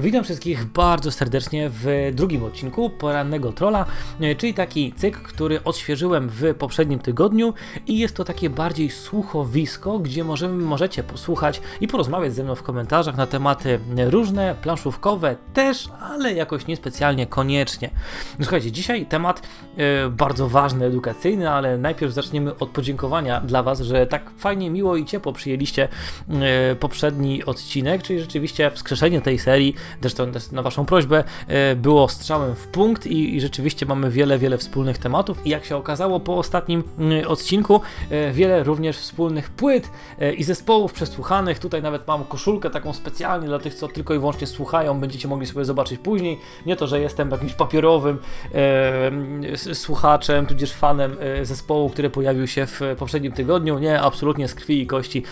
Witam wszystkich bardzo serdecznie w drugim odcinku Porannego Trolla, e, czyli taki cykl, który odświeżyłem w poprzednim tygodniu i jest to takie bardziej słuchowisko, gdzie możemy, możecie posłuchać i porozmawiać ze mną w komentarzach na tematy różne, planszówkowe też, ale jakoś niespecjalnie koniecznie. No słuchajcie, dzisiaj temat e, bardzo ważny, edukacyjny, ale najpierw zaczniemy od podziękowania dla Was, że tak fajnie, miło i ciepło przyjęliście e, poprzedni odcinek, czyli rzeczywiście wskrzeszenie tej serii zresztą na Waszą prośbę, e, było strzałem w punkt i, i rzeczywiście mamy wiele, wiele wspólnych tematów i jak się okazało po ostatnim mm, odcinku, e, wiele również wspólnych płyt e, i zespołów przesłuchanych. Tutaj nawet mam koszulkę taką specjalnie dla tych, co tylko i wyłącznie słuchają, będziecie mogli sobie zobaczyć później. Nie to, że jestem jakimś papierowym e, słuchaczem, tudzież fanem zespołu, który pojawił się w poprzednim tygodniu. Nie, absolutnie z krwi i kości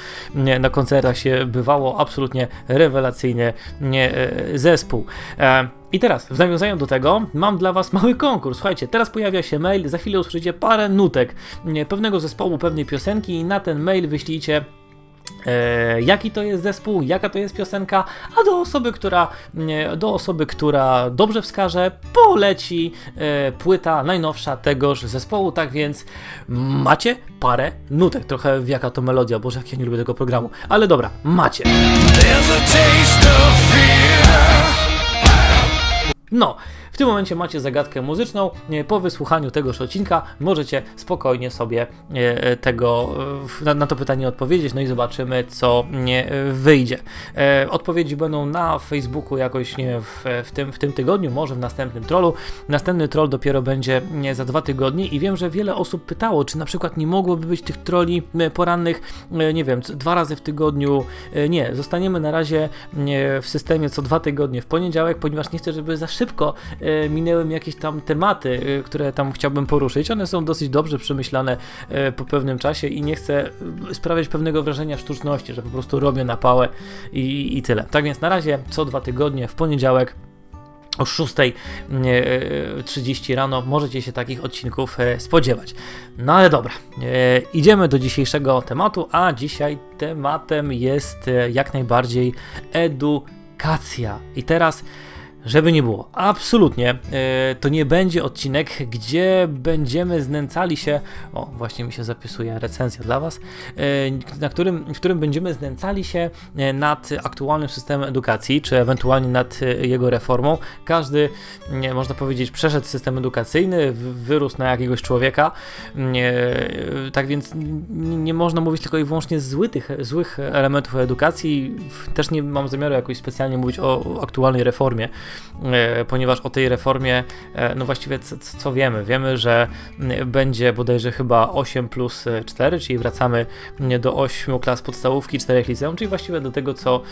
na koncertach się bywało, absolutnie rewelacyjnie nie, zespół. E, I teraz, w nawiązaniu do tego, mam dla Was mały konkurs. Słuchajcie, teraz pojawia się mail, za chwilę usłyszycie parę nutek pewnego zespołu, pewnej piosenki i na ten mail wyślijcie E, jaki to jest zespół, jaka to jest piosenka, a do osoby, która, do osoby, która dobrze wskaże, poleci e, płyta najnowsza tegoż zespołu, tak więc macie parę nutek, trochę w jaka to melodia, boże jak ja nie lubię tego programu, ale dobra, macie. No, w tym momencie macie zagadkę muzyczną. Po wysłuchaniu tegoż odcinka możecie spokojnie sobie e, e, tego, e, na to pytanie odpowiedzieć, no i zobaczymy, co wyjdzie. Odpowiedzi będą na Facebooku jakoś nie w, w, tym, w tym tygodniu, może w następnym trollu. Następny troll dopiero będzie za dwa tygodnie i wiem, że wiele osób pytało, czy na przykład nie mogłoby być tych troli porannych, nie wiem, dwa razy w tygodniu. Nie, zostaniemy na razie w systemie co dwa tygodnie w poniedziałek, ponieważ nie chcę, żeby za szybko E, minęły mi jakieś tam tematy, e, które tam chciałbym poruszyć. One są dosyć dobrze przemyślane e, po pewnym czasie i nie chcę sprawiać pewnego wrażenia sztuczności, że po prostu robię na pałę i, i tyle. Tak więc na razie co dwa tygodnie w poniedziałek o 6.30 rano możecie się takich odcinków spodziewać. No ale dobra, idziemy do dzisiejszego tematu, a dzisiaj tematem jest jak najbardziej edukacja. I teraz żeby nie było, absolutnie e, to nie będzie odcinek, gdzie będziemy znęcali się. O, właśnie mi się zapisuje recenzja dla Was, e, na którym, w którym będziemy znęcali się e, nad aktualnym systemem edukacji, czy ewentualnie nad jego reformą. Każdy, można powiedzieć, przeszedł system edukacyjny, wyrósł na jakiegoś człowieka. Tak więc nie można mówić tylko i wyłącznie złych, złych elementów edukacji. Też nie mam zamiaru jakoś specjalnie mówić o aktualnej reformie ponieważ o tej reformie, e, no właściwie co, wiemy? Wiemy, że będzie bodajże chyba 8 plus 4, czyli wracamy do 8 klas podstawówki, 4 liceum, czyli właściwie do tego, co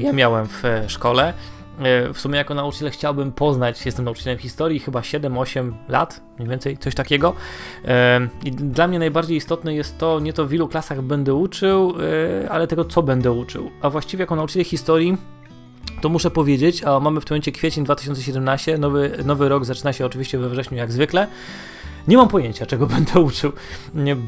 ja miałem w szkole. E, w sumie jako nauczyciel chciałbym poznać, jestem nauczycielem historii, chyba 7-8 lat, mniej więcej, coś takiego. I dla mnie najbardziej istotne jest to, nie to w ilu klasach będę uczył, ale tego, co będę uczył. A właściwie jako nauczyciel historii to muszę powiedzieć, a mamy w tym momencie kwiecień 2017, nowy, nowy rok zaczyna się oczywiście we wrześniu jak zwykle. Nie mam pojęcia, czego będę uczył,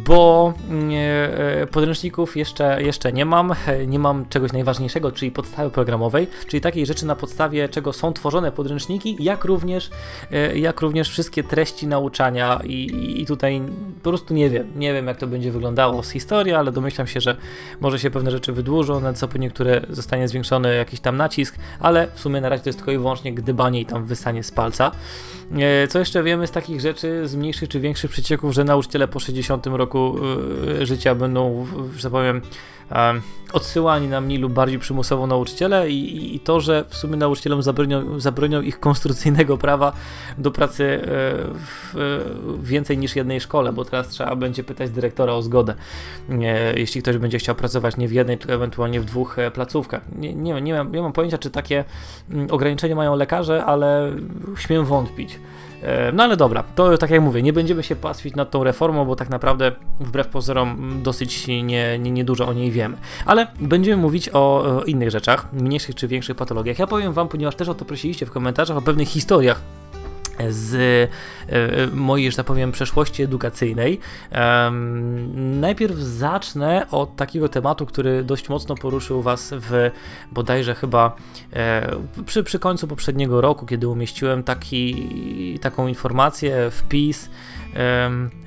bo e, podręczników jeszcze, jeszcze nie mam. Nie mam czegoś najważniejszego, czyli podstawy programowej, czyli takiej rzeczy, na podstawie czego są tworzone podręczniki, jak również, e, jak również wszystkie treści nauczania. I, I tutaj po prostu nie wiem, nie wiem, jak to będzie wyglądało z historii, ale domyślam się, że może się pewne rzeczy wydłużą, na co po niektóre zostanie zwiększony jakiś tam nacisk, ale w sumie na razie to jest tylko i wyłącznie gdybanie i tam wysanie z palca. E, co jeszcze wiemy z takich rzeczy, z mniejszych czy większych przecieków, że nauczyciele po 60 roku e, życia będą, że tak powiem, odsyłani na mniej lub bardziej przymusowo nauczyciele i, i, to, że w sumie nauczycielom zabronią, zabronią ich konstytucyjnego prawa do pracy e, w więcej niż jednej szkole, bo teraz trzeba będzie pytać dyrektora o zgodę, jeśli ktoś będzie chciał pracować nie w jednej, tylko ewentualnie w dwóch placówkach. Nie, nie, nie, mam, nie mam pojęcia, czy takie mm, ograniczenia mają lekarze, ale śmiem wątpić. E, no ale dobra, to tak jak mówię, nie będziemy się pastwić nad tą reformą, bo tak naprawdę wbrew pozorom dosyć nie, nie, nie dużo o niej wiemy. Ale będziemy mówić o, o innych rzeczach, mniejszych czy większych patologiach. Ja powiem wam, ponieważ też o to prosiliście w komentarzach, o pewnych historiach z e, mojej, że tak powiem, przeszłości edukacyjnej. najpierw zacznę od takiego tematu, który dość mocno poruszył Was w bodajże chyba e, przy, przy końcu poprzedniego roku, kiedy umieściłem taki, taką informację, wpis,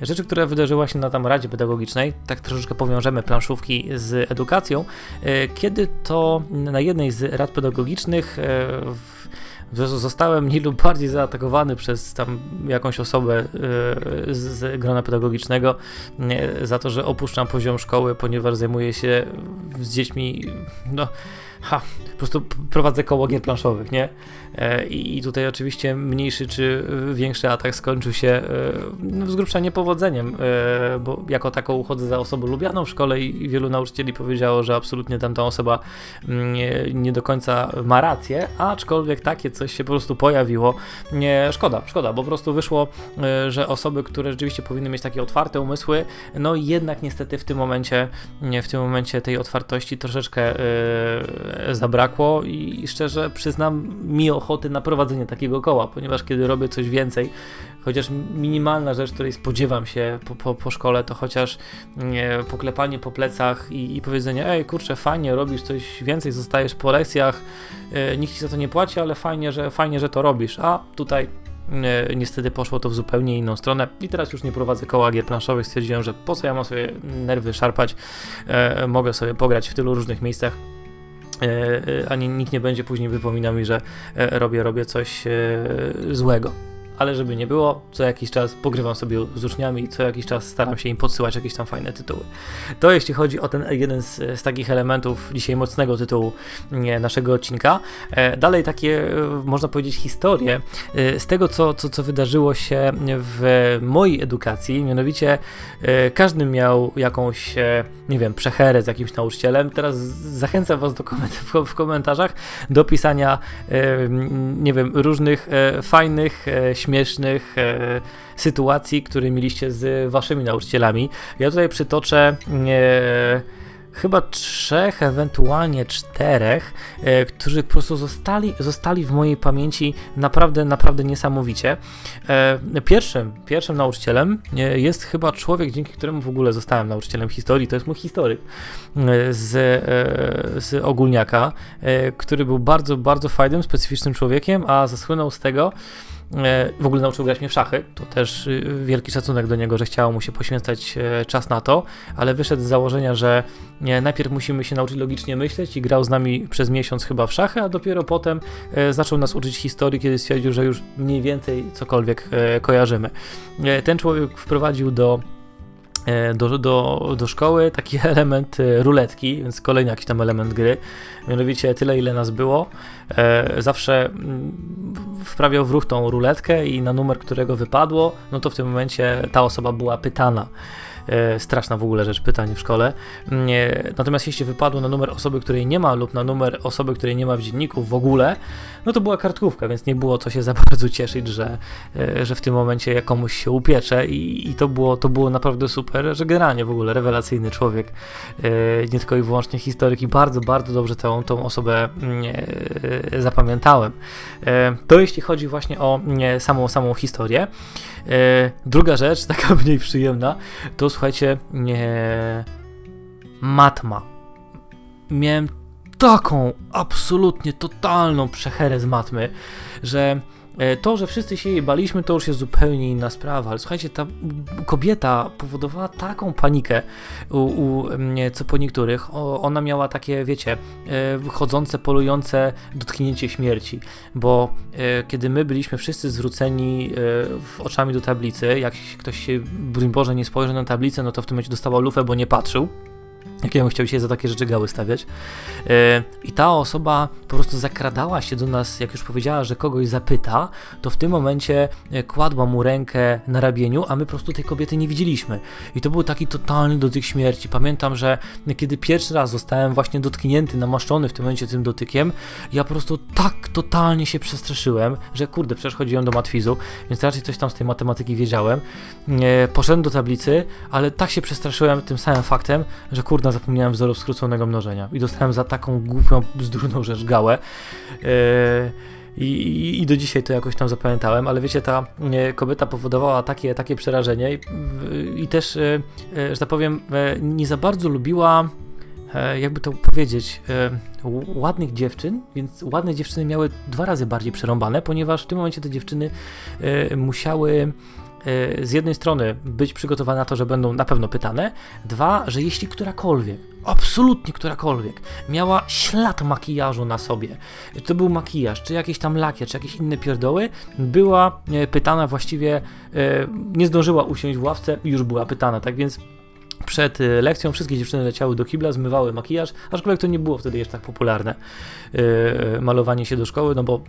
rzeczy, które wydarzyła się na tam Radzie Pedagogicznej, tak troszeczkę powiążemy planszówki z edukacją, e, kiedy to na jednej z rad pedagogicznych w zostałem mniej lub bardziej zaatakowany przez tam jakąś osobę yy, z grona pedagogicznego za to, że opuszczam poziom szkoły, ponieważ zajmuję się z dziećmi, no, ha, po prostu prowadzę koło gier planszowych, nie? E, I tutaj oczywiście mniejszy czy większy atak skończył się e, no, z grubsza niepowodzeniem, e, bo jako taką uchodzę za osobą lubianą w szkole i wielu nauczycieli powiedziało, że absolutnie tamta osoba mm, nie, nie do końca ma rację, aczkolwiek takie coś się po prostu pojawiło. Nie, szkoda, szkoda, bo po prostu wyszło, że osoby, które rzeczywiście powinny mieć takie otwarte umysły, no jednak niestety w tym momencie, w tym momencie tej otwartości troszeczkę zabrakło i szczerze przyznam mi ochoty na prowadzenie takiego koła, ponieważ kiedy robię coś więcej, chociaż minimalna rzecz, której spodziewam się po, po, po szkole, to chociaż nie, poklepanie po plecach i, i powiedzenie, ej kurczę, fajnie, robisz coś więcej, zostajesz po lekcjach, e, nikt ci za to nie płaci, ale fajnie, że, fajnie, że to robisz, a tutaj e, niestety poszło to w zupełnie inną stronę i teraz już nie prowadzę koła gier planszowych, stwierdziłem, że po co ja mam sobie nerwy szarpać, e, mogę sobie pograć w tylu różnych miejscach, E, e, ani nikt nie będzie później wypominał mi, że e, robię, robię coś złego ale żeby nie było, co jakiś czas pogrywam sobie z uczniami i co jakiś czas staram się im podsyłać jakieś tam fajne tytuły. To jeśli chodzi o ten jeden z, z takich elementów dzisiaj mocnego tytułu naszego odcinka. E, dalej takie, e, można powiedzieć, historie e, z tego, co, co, co wydarzyło się w mojej edukacji, mianowicie każdy miał jakąś, nie wiem, przecherę z jakimś nauczycielem. Teraz zachęcam Was do koment- w komentarzach do pisania, nie wiem, różnych fajnych, śmiesznych e, sytuacji, które mieliście z waszymi nauczycielami. Ja tutaj przytoczę e, chyba trzech, ewentualnie czterech, e, którzy po prostu zostali, zostali w mojej pamięci naprawdę, naprawdę niesamowicie. E, pierwszym, pierwszym nauczycielem e, jest chyba człowiek, dzięki któremu w ogóle zostałem nauczycielem historii. To jest mój historyk e, z, z ogólniaka, który był bardzo, bardzo fajnym, specyficznym człowiekiem, a zasłynął z tego, w ogóle nauczył grać mnie w szachy. To też y, wielki szacunek do niego, że chciało mu się poświęcać e, czas na to, ale wyszedł z założenia, że najpierw musimy się nauczyć logicznie myśleć i grał z nami przez miesiąc chyba w szachy, a dopiero potem e, zaczął nas uczyć historii, kiedy stwierdził, że już mniej więcej cokolwiek kojarzymy. Ten człowiek wprowadził do E, do, do, do szkoły taki element e, ruletki, więc kolejny jakiś tam element gry. Mianowicie tyle, ile nas było. E, zawsze mm, wprawiał w ruch tą ruletkę i na numer, którego wypadło, no to w tym momencie ta osoba była pytana. E, straszna w ogóle rzecz pytań w szkole. Natomiast jeśli wypadło na numer osoby, której nie ma lub na numer osoby, której nie ma w dzienniku w ogóle, no to była kartkówka, więc nie było co się za bardzo cieszyć, że, e, że w tym momencie komuś się upiecze i, i to, było, to było naprawdę super, że generalnie w ogóle rewelacyjny człowiek, e, nie tylko i wyłącznie historyk i bardzo, bardzo dobrze tą, tą osobę zapamiętałem. To jeśli chodzi właśnie o samą, samą historię. Druga rzecz, taka mniej przyjemna, to słuchajcie, nie... matma. Miałem taką absolutnie totalną przecherę z matmy, że to, że wszyscy się jej baliśmy, to już jest zupełnie inna sprawa, ale słuchajcie, ta kobieta powodowała taką panikę u, u co po niektórych. O, ona miała takie, wiecie, e, chodzące, polujące dotknięcie śmierci, bo e, kiedy my byliśmy wszyscy zwróceni oczami do tablicy, jak ktoś się, broń Boże, nie spojrzy na tablicę, no to w tym momencie dostała lufę, bo nie patrzył jakiemu chciał się za takie rzeczy gały stawiać. E, I ta osoba po prostu zakradała się do nas, jak już powiedziała, że kogoś zapyta, to w tym momencie e, kładła mu rękę na rabieniu, a my po prostu tej kobiety nie widzieliśmy. I to był taki totalny dotyk śmierci. Pamiętam, że kiedy pierwszy raz zostałem właśnie dotknięty, namaszczony w tym momencie tym dotykiem, ja po prostu tak totalnie się przestraszyłem, że kurde, przecież chodziłem do matwizu, więc raczej coś tam z tej matematyki wiedziałem. E, poszedłem do tablicy, ale tak się przestraszyłem tym samym faktem, że kurde, zapomniałem wzorów skróconego mnożenia i dostałem za taką głupią, bzdurną rzecz gałę. Yy, I, I, do dzisiaj to jakoś tam zapamiętałem, ale wiecie, ta kobieta powodowała takie, takie przerażenie i, i też, e, e, że tak powiem, e, nie za bardzo lubiła jakby to powiedzieć, ładnych dziewczyn, więc ładne dziewczyny miały dwa razy bardziej przerąbane, ponieważ w tym momencie te dziewczyny musiały z jednej strony być przygotowane na to, że będą na pewno pytane, dwa, że jeśli którakolwiek, absolutnie którakolwiek, miała ślad makijażu na sobie, to był makijaż, czy jakiś tam lakier, czy jakieś inne pierdoły, była y, pytana właściwie, y, nie zdążyła usiąść w ławce i już była pytana, tak więc przed lekcją wszystkie dziewczyny leciały do kibla, zmywały makijaż, aczkolwiek to nie było wtedy jeszcze tak popularne malowanie się do szkoły, no bo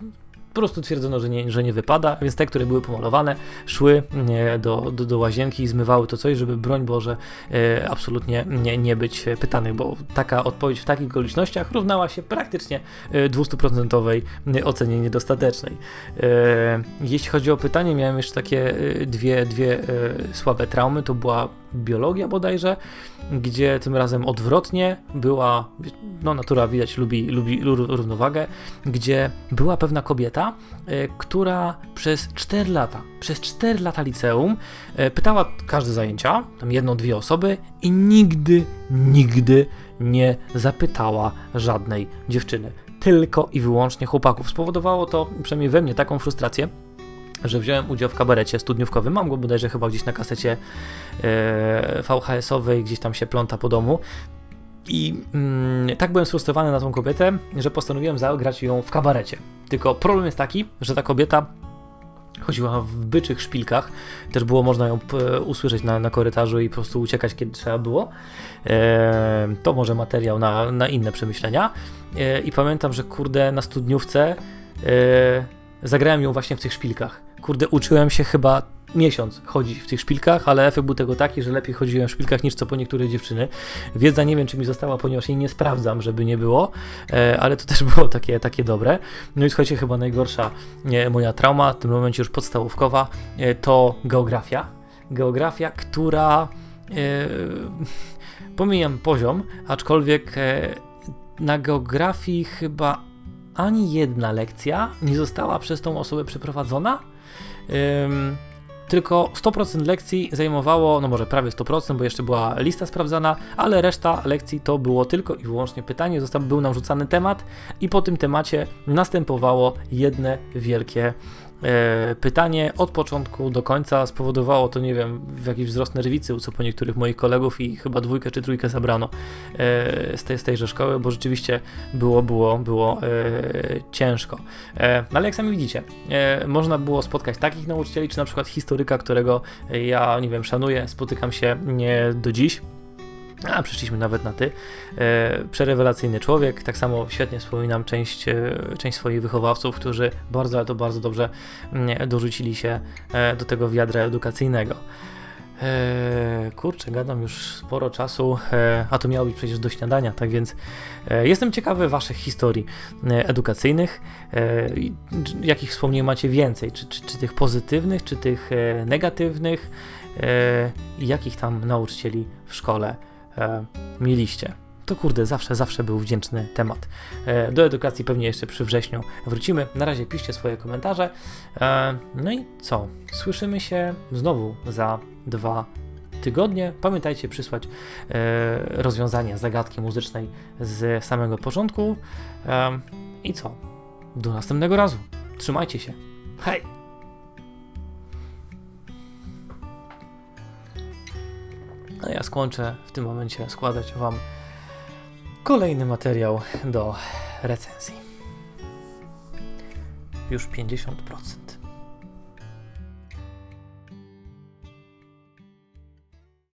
po prostu twierdzono, że nie, że nie wypada, więc te, które były pomalowane, szły do, do, do łazienki i zmywały to coś, żeby broń Boże e, absolutnie nie, nie być pytanych, bo taka odpowiedź w takich okolicznościach równała się praktycznie 200% e, ocenie niedostatecznej. E, jeśli chodzi o pytanie, miałem jeszcze takie dwie, dwie słabe traumy, to była biologia bodajże, gdzie tym razem odwrotnie była, no natura widać lubi, lubi równowagę, gdzie była pewna kobieta, e, która przez 4 lata, przez 4 lata liceum e, pytała każde zajęcia, tam jedną, dwie osoby i nigdy, nigdy nie zapytała żadnej dziewczyny. Tylko i wyłącznie chłopaków. Spowodowało to przynajmniej we mnie taką frustrację, że wziąłem udział w kabarecie studniówkowym. Mam go bodajże chyba gdzieś na kasecie e, VHS-owej, gdzieś tam się pląta po domu. I mm, tak byłem sfrustrowany na tą kobietę, że postanowiłem zagrać ją w kabarecie. Tylko problem jest taki, że ta kobieta chodziła w byczych szpilkach. Też było można ją usłyszeć na, na korytarzu i po prostu uciekać, kiedy trzeba było. E, to może materiał na, na inne przemyślenia. E, I pamiętam, że kurde, na studniówce e, zagrałem ją właśnie w tych szpilkach kurde, uczyłem się chyba miesiąc chodzić w tych szpilkach, ale efekt był tego taki, że lepiej chodziłem w szpilkach niż co po niektóre dziewczyny. Wiedza nie wiem, czy mi została, ponieważ jej nie sprawdzam, żeby nie było, e, ale to też było takie, takie dobre. No i słuchajcie, chyba najgorsza e, moja trauma, w tym momencie już podstawówkowa, e, to geografia. Geografia, która pomijam poziom, aczkolwiek na geografii chyba ani jedna lekcja nie została przez tą osobę przeprowadzona, tylko 100% lekcji zajmowało, no może prawie 100%, bo jeszcze była lista sprawdzana, ale reszta lekcji to było tylko i wyłącznie pytanie, został, był nam rzucany temat i po tym temacie następowało jedne wielkie pytanie od początku do końca spowodowało to, nie wiem, jakiś wzrost nerwicy u co po niektórych moich kolegów i chyba dwójkę czy trójkę zabrano e, z, tej, z tejże szkoły, bo rzeczywiście było, było, było e, ciężko. No ale jak sami widzicie, można było spotkać takich nauczycieli, czy na przykład historyka, którego ja, nie wiem, szanuję, spotykam się do dziś, a przeszliśmy nawet na ty. E, przerewelacyjny człowiek. Tak samo świetnie wspominam część, e, część swoich wychowawców, którzy bardzo, ale to bardzo dobrze mm, dorzucili się e, do tego wiadra edukacyjnego. E, kurczę, gadam już sporo czasu, e, a to miało być przecież do śniadania, tak więc e, jestem ciekawy Waszych historii e, edukacyjnych. E, jakich wspomnień macie więcej? Czy, czy, czy tych pozytywnych, czy tych negatywnych? Jakich tam nauczycieli w szkole e, mieliście. To kurde, zawsze, zawsze był wdzięczny temat. E, do edukacji pewnie jeszcze przy wrześniu wrócimy. Na razie piszcie swoje komentarze. E, no i co? Słyszymy się znowu za dwa tygodnie. Pamiętajcie przysłać e, rozwiązanie zagadki muzycznej z samego początku. E, I co? Do następnego razu. Trzymajcie się. Hej! A ja skończę w tym momencie składać Wam kolejny materiał do recenzji. Już 50%.